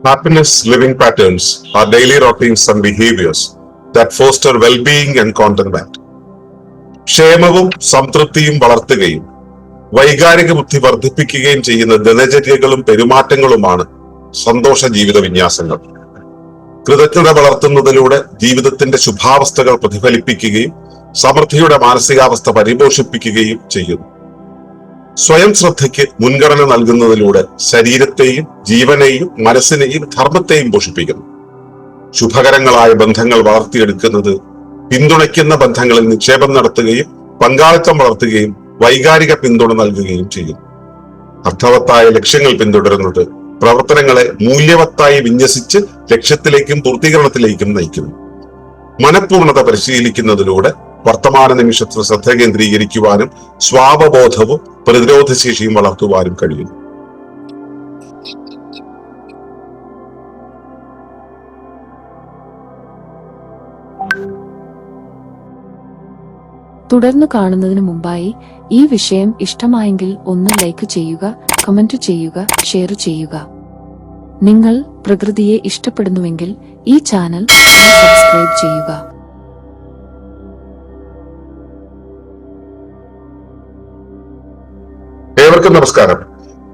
Happiness living patterns are daily routines and behaviors that foster well-being and contentment. ക്ഷേമവും സംതൃപ്തിയും വളർത്തുകയും വൈകാരിക ബുദ്ധി വർദ്ധിപ്പിക്കുകയും ചെയ്യുന്ന ദിനചര്യകളും പെരുമാറ്റങ്ങളുമാണ് സന്തോഷ ജീവിത വിന്യാസങ്ങൾ കൃതജ്ഞത വളർത്തുന്നതിലൂടെ ജീവിതത്തിന്റെ ശുഭാവസ്ഥകൾ പ്രതിഫലിപ്പിക്കുകയും സമൃദ്ധിയുടെ മാനസികാവസ്ഥ പരിപോഷിപ്പിക്കുകയും ചെയ്യുന്നു സ്വയം ശ്രദ്ധയ്ക്ക് മുൻഗണന നൽകുന്നതിലൂടെ ശരീരത്തെയും ജീവനെയും മനസ്സിനെയും ധർമ്മത്തെയും പോഷിപ്പിക്കുന്നു. ശുഭകരങ്ങളായ ബന്ധങ്ങൾ വളർത്തിയെടുക്കുന്നത് പിന്തുണയ്ക്കുന്ന ബന്ധങ്ങളിൽ നിക്ഷേപം നടത്തുകയും പങ്കാളിത്തം വളർത്തുകയും വൈകാരിക പിന്തുണ നൽകുകയും ചെയ്യുന്നു. അർത്ഥവത്തായ ലക്ഷ്യങ്ങൾ പിന്തുടരുന്നത് പ്രവർത്തനങ്ങളെ മൂല്യവത്തായി വിന്യസിച്ച് ലക്ഷ്യത്തിലേക്കും പൂർത്തീകരണത്തിലേക്കും നയിക്കുന്നു. മനഃപൂർണത പരിശീലിക്കുന്നതിലൂടെ വർത്തമാന നിമിഷത്തിൽ ശ്രദ്ധ കേന്ദ്രീകരിക്കുവാനും സ്വാവബോധവും പ്രതിരോധ ശേഷിയും വളർത്തുവാനും കഴിയുന്നു. തുടർന്ന് കാണുന്നതിന് മുമ്പായി ഈ വിഷയം ഇഷ്ടമായെങ്കിൽ ഒന്ന് ലൈക്ക് ചെയ്യുക കമന്റ് ചെയ്യുക ഷെയർ ചെയ്യുക. നിങ്ങൾ പ്രകൃതിയെ ഇഷ്ടപ്പെടുന്നുവെങ്കിൽ ഈ ചാനൽ സബ്സ്ക്രൈബ് ചെയ്യുക. ഏവർക്കും നമസ്കാരം.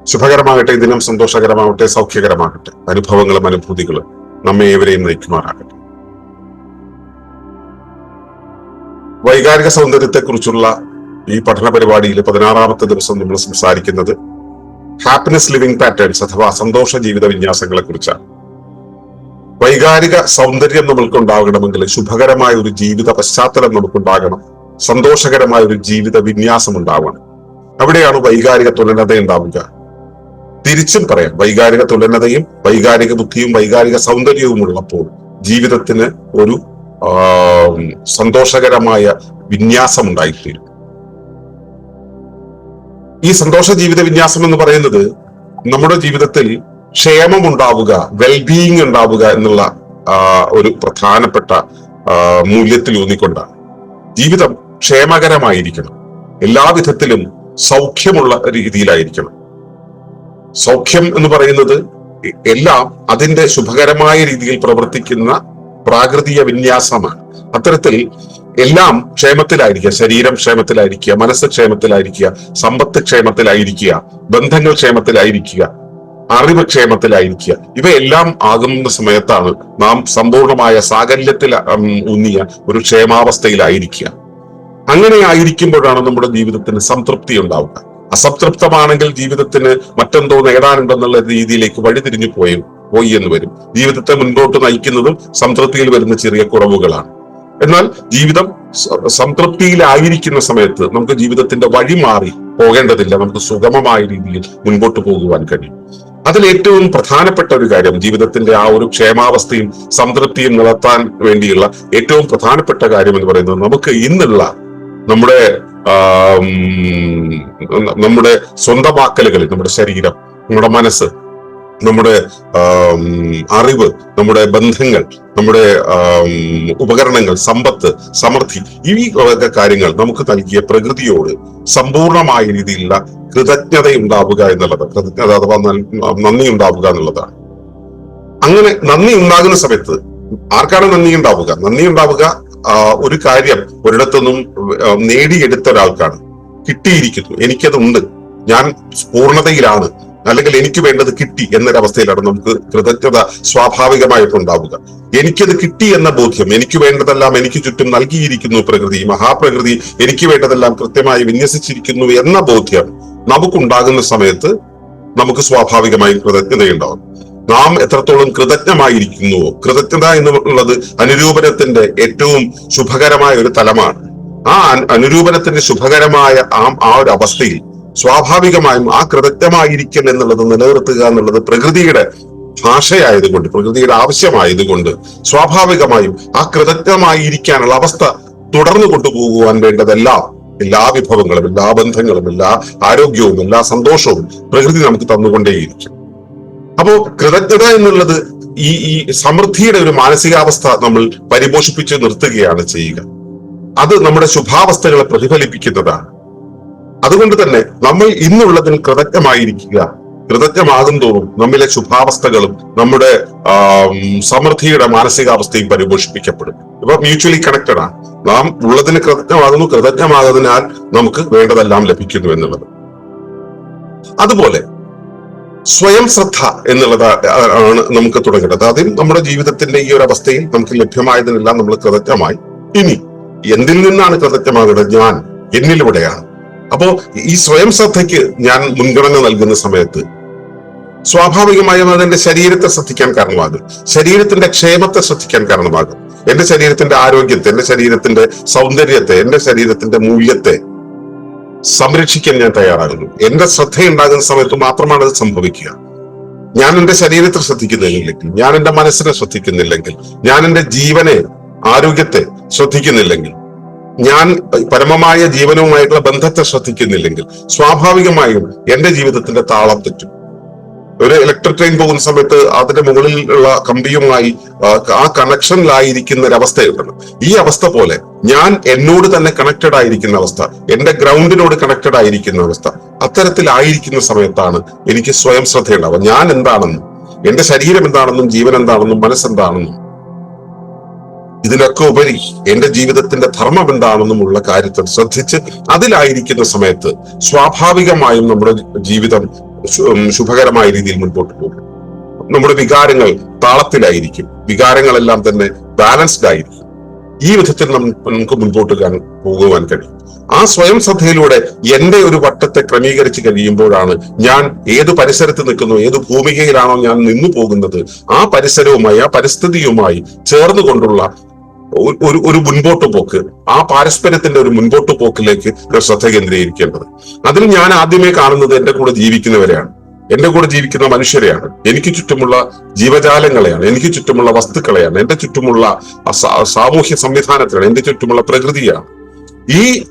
ശുഭകരമാകട്ടെ ദിനം സന്തോഷകരമാകട്ടെ സൗഖ്യകരമാകട്ടെ അനുഭവങ്ങളും അനുഭൂതികളും നമ്മെ ഏവരെയും നയിക്കുമാറാകട്ടെ. വൈകാരിക സൗന്ദര്യത്തെക്കുറിച്ചുള്ള ഈ പഠന പരിപാടിയിൽ പതിനാറാമത്തെ ദിവസം നമ്മൾ സംസാരിക്കുന്നത് ഹാപ്പിനെസ് ലിവിംഗ് പാറ്റേൺസ് അഥവാ സന്തോഷ ജീവിത വിന്യാസങ്ങളെ കുറിച്ചാണ് വൈകാരിക സൗന്ദര്യം നമ്മൾക്ക് ഉണ്ടാകണമെങ്കിൽ ശുഭകരമായ ഒരു ജീവിത പശ്ചാത്തലം നമുക്കുണ്ടാകണം. സന്തോഷകരമായ ഒരു ജീവിത വിന്യാസം ഉണ്ടാവണം. അവിടെയാണ് വൈകാരിക തുലനത ഉണ്ടാവുക തിരിച്ചും പറയാം വൈകാരിക തുലനതയും വൈകാരിക ബുദ്ധിയും വൈകാരിക സൗന്ദര്യവും ഉള്ളപ്പോൾ ജീവിതത്തിന് ഒരു സന്തോഷകരമായ വിന്യാസം ഉണ്ടായിത്തീരും ഈ സന്തോഷ ജീവിത വിന്യാസം എന്ന് പറയുന്നത് നമ്മുടെ ജീവിതത്തിൽ ക്ഷേമം ഉണ്ടാവുക വെൽബീയിങ് ഉണ്ടാവുക എന്നുള്ള ഒരു പ്രധാനപ്പെട്ട മൂല്യത്തിൽ ഊന്നിക്കൊണ്ടാണ് ജീവിതം ക്ഷേമകരമായിരിക്കണം. എല്ലാവിധത്തിലും സൗഖ്യമുള്ള രീതിയിലായിരിക്കണം. സൗഖ്യം എന്ന് പറയുന്നത് എല്ലാം അതിന്റെ ശുഭകരമായ രീതിയിൽ പ്രവർത്തിക്കുന്ന പ്രാകൃതിക വിന്യാസമാണ്. അത്തരത്തിൽ എല്ലാം ക്ഷേമത്തിലായിരിക്കുക ശരീരം ക്ഷേമത്തിലായിരിക്കുക മനസ്സ് ക്ഷേമത്തിലായിരിക്കുക സമ്പത്ത് ക്ഷേമത്തിലായിരിക്കുക ബന്ധങ്ങൾ ക്ഷേമത്തിലായിരിക്കുക അറിവ് ക്ഷേമത്തിലായിരിക്കുക ഇവയെല്ലാം ആകുന്ന സമയത്താണ് നാം സമ്പൂർണമായ സാകല്യത്തിൽ ഊന്നിയ ഒരു ക്ഷേമാവസ്ഥയിലായിരിക്കുക. അങ്ങനെ ആയിരിക്കുമ്പോഴാണ് നമ്മുടെ ജീവിതത്തിന് സംതൃപ്തി ഉണ്ടാവുക. അസംതൃപ്തമാണെങ്കിൽ ജീവിതത്തിന് മറ്റെന്തോ നേടാനുണ്ടെന്നുള്ള രീതിയിലേക്ക് വഴിതിരിഞ്ഞു പോയി പോയി എന്ന് വരും. ജീവിതത്തെ മുൻപോട്ട് നയിക്കുന്നതും സംതൃപ്തിയിൽ വരുന്ന ചെറിയ കുറവുകളാണ്. എന്നാൽ ജീവിതം സംതൃപ്തിയിലായിരിക്കുന്ന സമയത്ത് നമുക്ക് ജീവിതത്തിന്റെ വഴി മാറി പോകേണ്ടതില്ല. നമുക്ക് സുഗമമായ രീതിയിൽ മുൻപോട്ട് പോകുവാൻ കഴിയും. അതിൽ ഏറ്റവും പ്രധാനപ്പെട്ട ഒരു കാര്യം ജീവിതത്തിന്റെ ആ ഒരു ക്ഷേമാവസ്ഥയും സംതൃപ്തിയും നിലത്താൻ വേണ്ടിയുള്ള ഏറ്റവും പ്രധാനപ്പെട്ട കാര്യം എന്ന് പറയുന്നത് നമുക്ക് ഇന്നുള്ള നമ്മുടെ നമ്മുടെ സ്വന്തമാക്കലുകളിൽ നമ്മുടെ ശരീരം നമ്മുടെ മനസ്സ് നമ്മുടെ അറിവ് നമ്മുടെ ബന്ധങ്ങൾ നമ്മുടെ ഉപകരണങ്ങൾ സമ്പത്ത് സമൃദ്ധി ഈ കാര്യങ്ങൾ നമുക്ക് നൽകിയ പ്രകൃതിയോട് സമ്പൂർണമായ രീതിയിലുള്ള കൃതജ്ഞത ഉണ്ടാവുക എന്നുള്ളത് കൃതജ്ഞത അഥവാ നന്ദി ഉണ്ടാവുക എന്നുള്ളതാണ്. അങ്ങനെ നന്ദി ഉണ്ടാകുന്ന സമയത്ത് ആർക്കാണ് നന്ദി ഉണ്ടാവുക? നന്ദി ഉണ്ടാവുക ഒരു കാര്യം ഒരിടത്തുനിന്നും നേടിയെടുത്ത ഒരാൾക്കാണ്. കിട്ടിയിരിക്കുന്നു. എനിക്കതുണ്ട്. ഞാൻ പൂർണതയിലാണ്. അല്ലെങ്കിൽ എനിക്ക് വേണ്ടത് കിട്ടി എന്നൊരവസ്ഥയിലാണ് നമുക്ക് കൃതജ്ഞത സ്വാഭാവികമായിട്ടുണ്ടാവുക. എനിക്കത് കിട്ടി എന്ന ബോധ്യം എനിക്ക് വേണ്ടതെല്ലാം എനിക്ക് ചുറ്റും നൽകിയിരിക്കുന്നു പ്രകൃതി മഹാപ്രകൃതി എനിക്ക് വേണ്ടതെല്ലാം കൃത്യമായി വിന്യസിച്ചിരിക്കുന്നു എന്ന ബോധ്യം നമുക്കുണ്ടാകുന്ന സമയത്ത് നമുക്ക് സ്വാഭാവികമായി കൃതജ്ഞതയുണ്ടാവും നാം എത്രത്തോളം കൃതജ്ഞമായിരിക്കുന്നുവോ കൃതജ്ഞത എന്നുള്ളത് അനുരൂപനത്തിന്റെ ഏറ്റവും ശുഭകരമായ ഒരു തലമാണ്. ആ അനുരൂപനത്തിന്റെ ശുഭകരമായ ആ ആ ഒരു അവസ്ഥയിൽ സ്വാഭാവികമായും ആ കൃതജ്ഞമായിരിക്കൽ എന്നുള്ളത് നിലനിർത്തുക എന്നുള്ളത് പ്രകൃതിയുടെ ഭാഷയായതുകൊണ്ട് പ്രകൃതിയുടെ ആവശ്യമായതുകൊണ്ട് സ്വാഭാവികമായും ആ കൃതജ്ഞമായിരിക്കാനുള്ള അവസ്ഥ തുടർന്നു കൊണ്ടുപോകുവാൻ വേണ്ടതെല്ലാം. എല്ലാ വിഭവങ്ങളും എല്ലാ ബന്ധങ്ങളും എല്ലാ ആരോഗ്യവും എല്ലാ സന്തോഷവും പ്രകൃതി നമുക്ക് തന്നുകൊണ്ടേയിരിക്കും. അപ്പോ കൃതജ്ഞത എന്നുള്ളത് ഈ ഈ സമൃദ്ധിയുടെ ഒരു മാനസികാവസ്ഥ നമ്മൾ പരിപോഷിപ്പിച്ച് നിർത്തുകയാണ് ചെയ്യുക. അത് നമ്മുടെ ശുഭാവസ്ഥകളെ പ്രതിഫലിപ്പിക്കുന്നതാണ്. അതുകൊണ്ട് തന്നെ നമ്മൾ ഇന്നുള്ളതിൽ കൃതജ്ഞമായിരിക്കുക. കൃതജ്ഞമാകും തോറും നമ്മിലെ ശുഭാവസ്ഥകളും നമ്മുടെ സമൃദ്ധിയുടെ മാനസികാവസ്ഥയും പരിപോഷിപ്പിക്കപ്പെടും. ഇപ്പൊ മ്യൂച്വലി കണക്റ്റഡ് ആണ്. നാം ഉള്ളതിന് കൃതജ്ഞമാകുന്നു കൃതജ്ഞമാകുന്നതിനാൽ നമുക്ക് വേണ്ടതെല്ലാം ലഭിക്കുന്നു എന്നുള്ളത്. അതുപോലെ സ്വയം ശ്രദ്ധ എന്നുള്ളത് ആണ് നമുക്ക് തുടങ്ങേണ്ടത്. ആദ്യം നമ്മുടെ ജീവിതത്തിന്റെ ഈ ഒരു അവസ്ഥയിൽ നമുക്ക് ലഭ്യമായതിനെല്ലാം നമ്മൾ കൃതജ്ഞമായി. ഇനി എന്തിൽ നിന്നാണ് കൃതജ്ഞമാകുന്നത്? ഞാൻ എന്നിലൂടെയാണ്. അപ്പോ ഈ സ്വയം ശ്രദ്ധയ്ക്ക് ഞാൻ മുൻഗണന നൽകുന്ന സമയത്ത് സ്വാഭാവികമായും എന്റെ ശരീരത്തെ ശ്രദ്ധിക്കാൻ കാരണമാകും. ശരീരത്തിന്റെ ക്ഷേമത്തെ ശ്രദ്ധിക്കാൻ കാരണമാകും. എന്റെ ശരീരത്തിന്റെ ആരോഗ്യത്തെ എന്റെ ശരീരത്തിന്റെ സൗന്ദര്യത്തെ എന്റെ ശരീരത്തിന്റെ മൂല്യത്തെ സംരക്ഷിക്കാൻ ഞാൻ തയ്യാറാകുന്നു. എന്റെ ശ്രദ്ധയുണ്ടാകുന്ന സമയത്ത് മാത്രമാണ് അത് സംഭവിക്കുക. ഞാൻ എന്റെ ശരീരത്തെ ശ്രദ്ധിക്കുന്നില്ലെങ്കിൽ ഞാൻ എന്റെ മനസ്സിനെ ശ്രദ്ധിക്കുന്നില്ലെങ്കിൽ ഞാൻ എന്റെ ജീവനെ ആരോഗ്യത്തെ ശ്രദ്ധിക്കുന്നില്ലെങ്കിൽ ഞാൻ പരമമായ ജീവനവുമായിട്ടുള്ള ബന്ധത്തെ ശ്രദ്ധിക്കുന്നില്ലെങ്കിൽ സ്വാഭാവികമായും എന്റെ ജീവിതത്തിന്റെ താളം തെറ്റും. ഒരു ഇലക്ട്രിക് ട്രെയിൻ പോകുന്ന സമയത്ത് അതിന്റെ മുകളിൽ ഉള്ള കമ്പിയുമായി ആ, കണക്ഷനിലായിരിക്കുന്ന ഒരു അവസ്ഥയുണ്ടല്ലോ. ഈ അവസ്ഥ പോലെ ഞാൻ എന്നോട് തന്നെ കണക്റ്റഡ് ആയിരിക്കുന്ന അവസ്ഥ എന്റെ ഗ്രൗണ്ടിനോട് കണക്റ്റഡ് ആയിരിക്കുന്ന അവസ്ഥ അത്തരത്തിലായിരിക്കുന്ന സമയത്താണ് എനിക്ക് സ്വയം ശ്രദ്ധയുണ്ടാവുക. ഞാൻ എന്താണെന്നും എന്റെ ശരീരം എന്താണെന്നും ജീവൻ എന്താണെന്നും മനസ്സെന്താണെന്നും ഇതിനൊക്കെ ഉപരി എന്റെ ജീവിതത്തിന്റെ ധർമ്മം എന്താണെന്നുമുള്ള കാര്യത്തിൽ ശ്രദ്ധിച്ച് അതിലായിരിക്കുന്ന സമയത്ത് സ്വാഭാവികമായും നമ്മുടെ ജീവിതം ശുഭകരമായ രീതിയിൽ മുൻപോട്ട് പോകും. നമ്മുടെ വികാരങ്ങൾ താളത്തിലായിരിക്കും. വികാരങ്ങളെല്ലാം തന്നെ ബാലൻസ്ഡ് ആയിരിക്കും. ഈ വിധത്തിൽ നമുക്ക് മുൻപോട്ട് പോകുവാൻ കഴിയും. ആ സ്വയം ശ്രദ്ധയിലൂടെ എന്റെ ഒരു വട്ടത്തെ ക്രമീകരിച്ച് കഴിയുമ്പോഴാണ് ഞാൻ ഏത് പരിസരത്ത് നിൽക്കുന്നു ഏത് ഭൂമികയിലാണോ ഞാൻ നിന്നു പോകുന്നത് ആ പരിസരവുമായി ആ പരിസ്ഥിതിയുമായി ചേർന്നുകൊണ്ടുള്ള ഒരു- ഒരു മുൻപോട്ട് പോക്ക്. ആ പാരസ്പര്യത്തിന്റെ ഒരു മുൻപോട്ട് പോക്കിലേക്ക് ശ്രദ്ധ കേന്ദ്രീകരിക്കേണ്ടത്. അതിൽ ഞാൻ ആദ്യമേ കാണുന്നത് എന്റെ കൂടെ ജീവിക്കുന്നവരെയാണ്. എന്റെ കൂടെ ജീവിക്കുന്ന മനുഷ്യരെയാണ്. എനിക്ക് ചുറ്റുമുള്ള ജീവജാലങ്ങളെയാണ്. എനിക്ക് ചുറ്റുമുള്ള വസ്തുക്കളെയാണ്. എന്റെ ചുറ്റുമുള്ള സാമൂഹ്യ സംവിധാനത്തിലാണ് എന്റെ ചുറ്റുമുള്ള പ്രകൃതിയാണ്. ഈ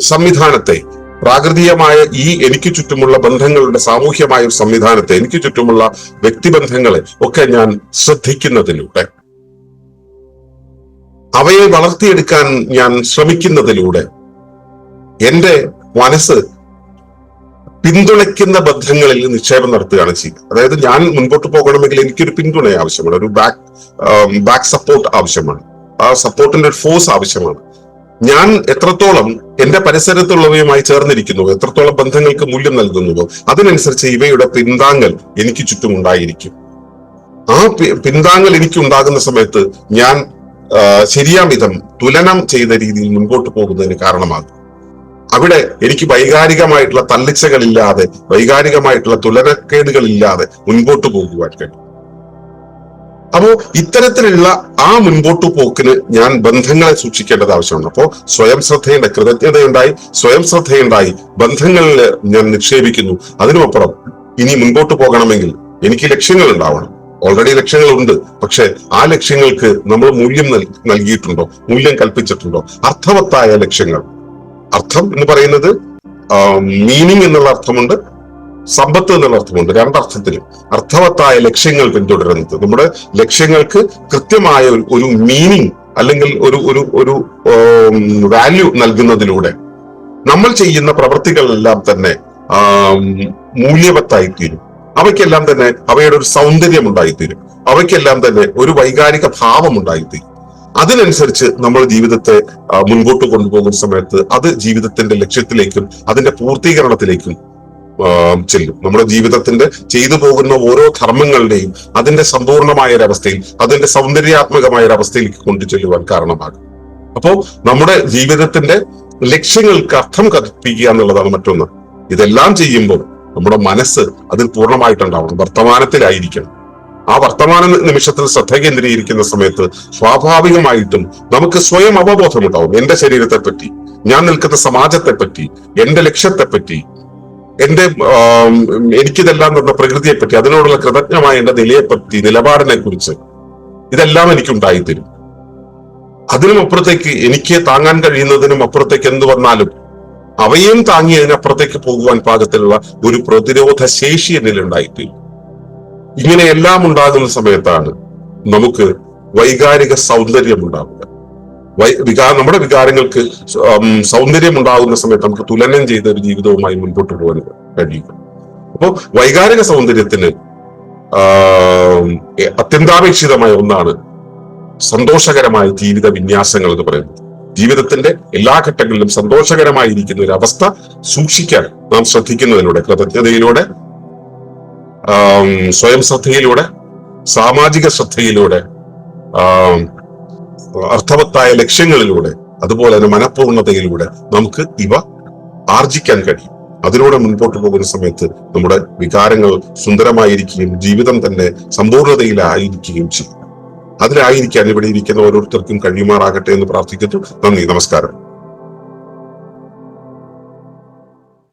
സംവിധാനത്തെ പ്രാകൃതികമായ ഈ എനിക്ക് ചുറ്റുമുള്ള ബന്ധങ്ങളുടെ സാമൂഹ്യമായ ഒരു സംവിധാനത്തെ എനിക്ക് ചുറ്റുമുള്ള വ്യക്തിബന്ധങ്ങളെ ഒക്കെ ഞാൻ ശ്രദ്ധിക്കുന്നതിലൂടെ അവയെ വളർത്തിയെടുക്കാൻ ഞാൻ ശ്രമിക്കുന്നതിലൂടെ എന്റെ മനസ്സ് പിന്തുണയ്ക്കുന്ന ബന്ധങ്ങളിൽ നിക്ഷേപം നടത്തുകയാണ് ചെയ്യുക അതായത് ഞാൻ മുൻപോട്ട് പോകണമെങ്കിൽ എനിക്കൊരു പിന്തുണ ആവശ്യമാണ് ഒരു ബാക്ക് ബാക്ക് സപ്പോർട്ട് ആവശ്യമാണ് ആ സപ്പോർട്ടിന്റെ ഒരു ഫോഴ്സ് ആവശ്യമാണ്. ഞാൻ എത്രത്തോളം എന്റെ പരിസരത്തുള്ളവയുമായി ചേർന്നിരിക്കുന്നു എത്രത്തോളം ബന്ധങ്ങൾക്ക് മൂല്യം നൽകുന്നുവോ അതിനനുസരിച്ച് ഇവയുടെ പിന്താങ്ങൽ എനിക്ക് ചുറ്റും ഉണ്ടായിരിക്കും ആ പിന്താങ്ങൽ എനിക്ക് ഉണ്ടാകുന്ന സമയത്ത് ഞാൻ ശരിയാം വിധം തുലനം ചെയ്ത രീതിയിൽ മുൻപോട്ട് പോകുന്നതിന് കാരണമാകും. അവിടെ എനിക്ക് വൈകാരികമായിട്ടുള്ള തള്ളിച്ചകളില്ലാതെ വൈകാരികമായിട്ടുള്ള തുലനക്കേടുകളില്ലാതെ മുൻപോട്ട് പോകുവാൻ കഴിയും. അപ്പോ ഇത്തരത്തിലുള്ള ആ മുൻപോട്ട് പോക്കിന് ഞാൻ ബന്ധങ്ങളെ സൂക്ഷിക്കേണ്ടത് ആവശ്യമാണ്. അപ്പോ സ്വയം ശ്രദ്ധയുണ്ട് കൃതജ്ഞതയുണ്ടായി സ്വയം ശ്രദ്ധയുണ്ടായി ബന്ധങ്ങളിൽ ഞാൻ നിക്ഷേപിക്കുന്നു. അതിനുമപ്പുറം ഇനി മുൻപോട്ട് പോകണമെങ്കിൽ എനിക്ക് ലക്ഷ്യങ്ങൾ ഉണ്ടാവണം ഓൾറെഡി ലക്ഷ്യങ്ങളുണ്ട്. പക്ഷെ ആ ലക്ഷ്യങ്ങൾക്ക് നമ്മൾ മൂല്യം നൽ- നൽകിയിട്ടുണ്ടോ? മൂല്യം കൽപ്പിച്ചിട്ടുണ്ടോ? അർത്ഥവത്തായ ലക്ഷ്യങ്ങൾ. അർത്ഥം എന്ന് പറയുന്നത് മീനിങ് എന്നുള്ള അർത്ഥമുണ്ട് സമ്പത്ത് എന്നുള്ള അർത്ഥമുണ്ട്. രണ്ടർത്ഥത്തിലും അർത്ഥവത്തായ ലക്ഷ്യങ്ങൾ പിന്തുടരുന്നത്. നമ്മുടെ ലക്ഷ്യങ്ങൾക്ക് കൃത്യമായ ഒരു- മീനിങ് അല്ലെങ്കിൽ ഒരു ഒരു ഒരു വാല്യൂ നൽകുന്നതിലൂടെ നമ്മൾ ചെയ്യുന്ന പ്രവൃത്തികളെല്ലാം തന്നെ മൂല്യവത്തായി മൂല്യവത്തായിത്തീരും അവയ്ക്കെല്ലാം തന്നെ അവയുടെ ഒരു സൗന്ദര്യം ഉണ്ടായിത്തീരും അവയ്ക്കെല്ലാം തന്നെ ഒരു വൈകാരിക ഭാവം ഉണ്ടായിത്തീരും അതിനനുസരിച്ച് നമ്മൾ ജീവിതത്തെ മുൻപോട്ട് കൊണ്ടുപോകുന്ന സമയത്ത് അത് ജീവിതത്തിന്റെ ലക്ഷ്യത്തിലേക്കും അതിന്റെ പൂർത്തീകരണത്തിലേക്കും ചെല്ലും. നമ്മുടെ ജീവിതത്തിന്റെ ചെയ്തു പോകുന്ന ഓരോ ധർമ്മങ്ങളുടെയും അതിന്റെ സമ്പൂർണമായ ഒരവസ്ഥയിൽ അതിന്റെ സൗന്ദര്യാത്മകമായ ഒരു അവസ്ഥയിലേക്ക് കൊണ്ടുചെല്ലുവാൻ കാരണമാകും. അപ്പോ നമ്മുടെ ജീവിതത്തിന്റെ ലക്ഷ്യങ്ങൾക്ക് അർത്ഥം കൽപ്പിക്കുക എന്നുള്ളതാണ് മറ്റൊന്ന്. ഇതെല്ലാം ചെയ്യുമ്പോൾ നമ്മുടെ മനസ്സ് അതിൽ പൂർണമായിട്ടുണ്ടാവണം വർത്തമാനത്തിലായിരിക്കണം. ആ വർത്തമാന നിമിഷത്തിൽ ശ്രദ്ധ കേന്ദ്രീകരിക്കുന്ന സമയത്ത് സ്വാഭാവികമായിട്ടും നമുക്ക് സ്വയം അവബോധം ഉണ്ടാവും എന്റെ ശരീരത്തെ പറ്റി ഞാൻ നിൽക്കുന്ന സമാജത്തെ പറ്റി എന്റെ ലക്ഷ്യത്തെ പറ്റി എന്റെ എനിക്കിതെല്ലാം തന്ന പ്രകൃതിയെ പറ്റി അതിനോടുള്ള കൃതജ്ഞമായ എന്റെ നിലയെപ്പറ്റി നിലപാടിനെ കുറിച്ച് ഇതെല്ലാം എനിക്കുണ്ടായിത്തരും. അതിനും അപ്പുറത്തേക്ക് എനിക്ക് താങ്ങാൻ കഴിയുന്നതിനും അപ്പുറത്തേക്ക് എന്ത് വന്നാലും അവയും താങ്ങി അതിനപ്പുറത്തേക്ക് പോകുവാൻ പാകത്തിലുള്ള ഒരു പ്രതിരോധ ശേഷി എന്നിൽ ഉണ്ടായിട്ടില്ല ഇങ്ങനെയെല്ലാം ഉണ്ടാകുന്ന സമയത്താണ് നമുക്ക് വൈകാരിക സൗന്ദര്യം ഉണ്ടാവുക. വികാ നമ്മുടെ വികാരങ്ങൾക്ക് സൗന്ദര്യം ഉണ്ടാകുന്ന സമയത്ത് നമുക്ക് തുലനം ചെയ്ത ഒരു ജീവിതവുമായി മുൻപോട്ട് പോകാൻ കഴിയും അപ്പോൾ വൈകാരിക സൗന്ദര്യത്തിന് അത്യന്താപേക്ഷിതമായ ഒന്നാണ് സന്തോഷകരമായ ജീവിത വിന്യാസങ്ങൾ എന്ന് പറയുന്നത്. ജീവിതത്തിന്റെ എല്ലാ ഘട്ടങ്ങളിലും സന്തോഷകരമായിരിക്കുന്ന ഒരു അവസ്ഥ സൂക്ഷിക്കാൻ നാം ശ്രദ്ധിക്കുന്നതിലൂടെ കൃതജ്ഞതയിലൂടെ സ്വയം ശ്രദ്ധയിലൂടെ സാമാജിക ശ്രദ്ധയിലൂടെ അർത്ഥവത്തായ ലക്ഷ്യങ്ങളിലൂടെ അതുപോലെ തന്നെ മനഃപൂർണതയിലൂടെ നമുക്ക് ഇവ ആർജിക്കാൻ കഴിയും. അതിലൂടെ മുൻപോട്ട് പോകുന്ന സമയത്ത് നമ്മുടെ വികാരങ്ങൾ സുന്ദരമായിരിക്കുകയും ജീവിതം തന്നെ സമ്പൂർണതയിലായിരിക്കുകയും ചെയ്യും. അതിലായിരിക്കാൻ ഇവിടെ ഇരിക്കുന്ന ഓരോരുത്തർക്കും കഴിയുമാറാകട്ടെ എന്ന് പ്രാർത്ഥിക്കുന്നു. നന്ദി. നമസ്കാരം.